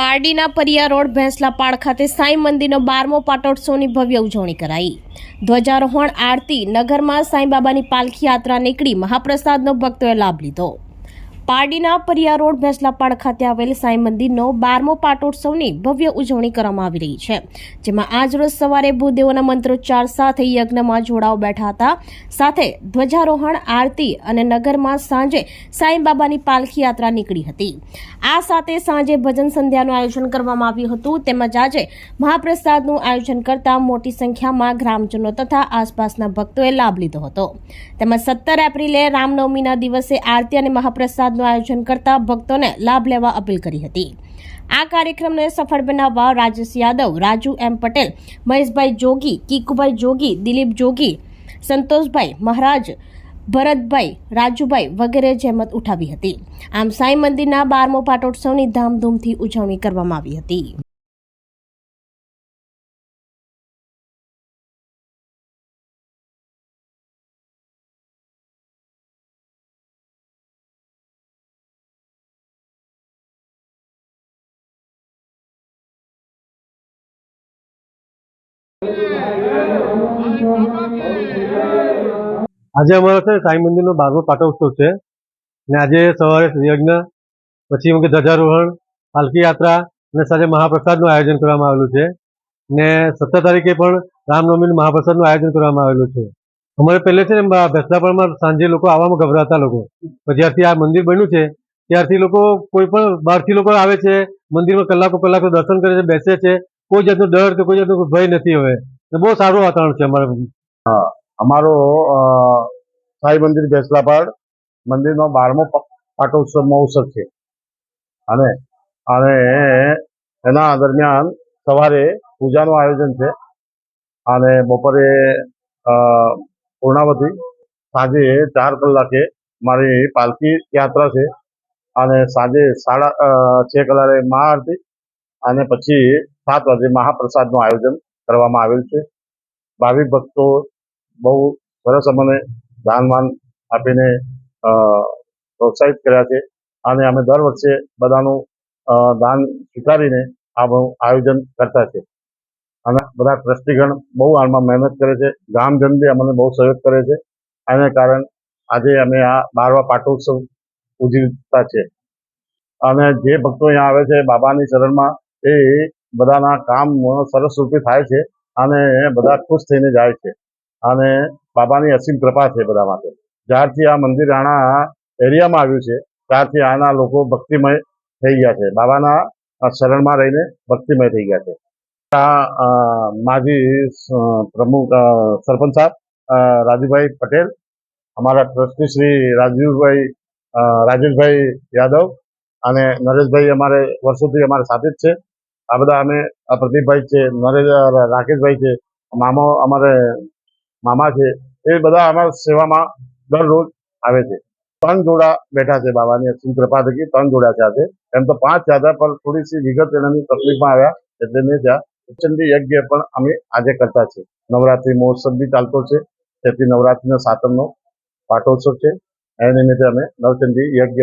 પારડીના Pariya road ભેંસલાપાડ ખાતે સાંઈ મંદિરનો બારમો પાટોત્સવની ભવ્ય ઉજવણી કરાઈ. ધ્વજારોહણ, આરતી, નગરમાં સાંઈબાબાની પાલખી યાત્રા નીકળી મહાપ્રસાદનો ભક્તોએ લાભ લીધો. પારડીના પરિયા રોડ ભેંસલાપાડ ખાતે આવેલ સાંઈ મંદિરનો બારમો પાટોત્સવની ભવ્ય ઉજવણી કરવામાં આવી રહી છે. જેમાં આજરોજ સવારે ભૂદેવોના મંત્રોચ્ચાર સાથે યજ્ઞમાં જોડાઓ બેઠા હતા. સાથે ધ્વજારોહણ, આરતી અને નગરમાં સાંજે સાંઈ બાબાની પાલખી યાત્રા નીકળી હતી. આ સાથે સાંજે ભજન સંધ્યાનું આયોજન કરવામાં આવ્યું હતું. તેમજ આજે મહાપ્રસાદનું આયોજન કરતા મોટી સંખ્યામાં ગ્રામજનો તથા આસપાસના ભક્તોએ લાભ લીધો હતો. તેમજ સત્તર એપ્રિલે રામનવમીના દિવસે આરતી અને મહાપ્રસાદનું આયોજન કરતા ભક્તોને લાભ લેવા અપીલ કરી હતી. આ કાર્યક્રમને સફળ બનાવવા રાજેશ યાદવ, રાજુ એમ પટેલ, મહેશભાઈ જોગી, કીકુભાઈ જોગી, દિલીપ જોગી, સંતોષભાઈ મહારાજ, ભરતભાઈ, રાજુભાઈ વગેરે જહેમત ઉઠાવી હતી. આમ સાંઈ મંદિરના બારમો પાટોત્સવની ધામધૂમથી ઉજવણી કરવામાં આવી હતી. આજે અમારો છે સાંઈ મંદિરનો બારમો પાટોત્સવ છે. ને આજે સવારે યજ્ઞ પછી એમ કે ધ્વજારોહણ પાલકી યાત્રા અને સાંજે મહાપ્રસાદનું આયોજન કરવામાં આવેલું છે. ને સત્તર તારીખે પણ રામનવમીનું મહાપ્રસાદનું આયોજન કરવામાં આવેલું છે. અમારે પહેલે છે ને ભેસલાપણમાં સાંજે લોકો આવવામાં ગભરાતા લોકો. જ્યારથી આ મંદિર બન્યું છે, ત્યારથી લોકો કોઈ પણ, બહારથી લોકો આવે છે, મંદિરમાં કલાકો કલાકો દર્શન કરે છે, બેસે છે કોઈ જાતનો ડર કે કોઈ જાતનો ભય નથી હવે. બહુ સારું વાતાવરણ છે અમારા અમારો અ, સાંઈ મંદિર ભેસલાપાડ મંદિરનો બારમો પાટોત્સવ મહોત્સવ છે. અને અને એના દરમિયાન સવારે પૂજાનું આયોજન છે. અને બપોરે પૂર્ણાવતી સાંજે ચાર કલાકે મારી પાલખી યાત્રા છે. અને સાંજે સાડા છ કલાકે મહાઆરતી અને પછી સાત વાગે મહાપ્રસાદનું આયોજન કરવામાં આવેલ છે. ભાવિક ભક્તો બહુ સરસ અમને દાનમાન આપીને પ્રોત્સાહિત કર્યા છે અને અમે દર વર્ષે બધાનું દાન સ્વીકારીને આ આયોજન કરતા છે. અને બધા ટ્રસ્ટીગણ બહુ આમાં મહેનત કરે છે. ગામજન બી અમને બહુ સહયોગ કરે છે. અને કારણ આજે અમે આ બારવા પાટોત્સવ ઉજવતા છે. અને જે ભક્તો અહીંયા આવે છે, બાબાની શરણમાં એ બધાના કામ સરસ રૂપે થાય છે અને બધા ખુશ થઈને જાય છે. અને બાબાની અસીમ કૃપા છે બધા માટે. જ્યારથી આ મંદિર આણા એરિયામાં આવ્યું છે, ત્યારથી આના લોકો ભક્તિમય થઈ ગયા છે. બાબાના શરણમાં રહીને ભક્તિમય થઈ ગયા છે. આ માજી પ્રમુખ સરપંચ સાહેબ રાજુભાઈ પટેલ, અમારા ટ્રસ્ટી શ્રી રાજીવભાઈ રાજેશભાઈ યાદવ અને નરેશભાઈ અમારે વર્ષોથી અમારે સાથે જ છે. આ બધા અમે પ્રદીપભાઈ છે નરેશ રાકેશભાઈ છે, મામા, અમારે મામા છે, એ બધા અમારા સેવામાં દરરોજ આવે છે. ત્રણ જોડા બેઠા છે બાબાની અક્ષિમ કૃપા થકી ત્રણ જોડા છે આજે. એમ તો પાંચ હતા પણ થોડી સી વિગત એનાની તકલીફમાં આવ્યા, એટલે નહીં ત્યાં ઉચ્ચંડી યજ્ઞ પણ અમે આજે કરતા છીએ. નવરાત્રી મહોત્સવ બી ચાલતો છે. તેથી નવરાત્રીના સાતમનો પાટોત્સવ છે. એ નિમિત્તે અમે નવચંડી યજ્ઞ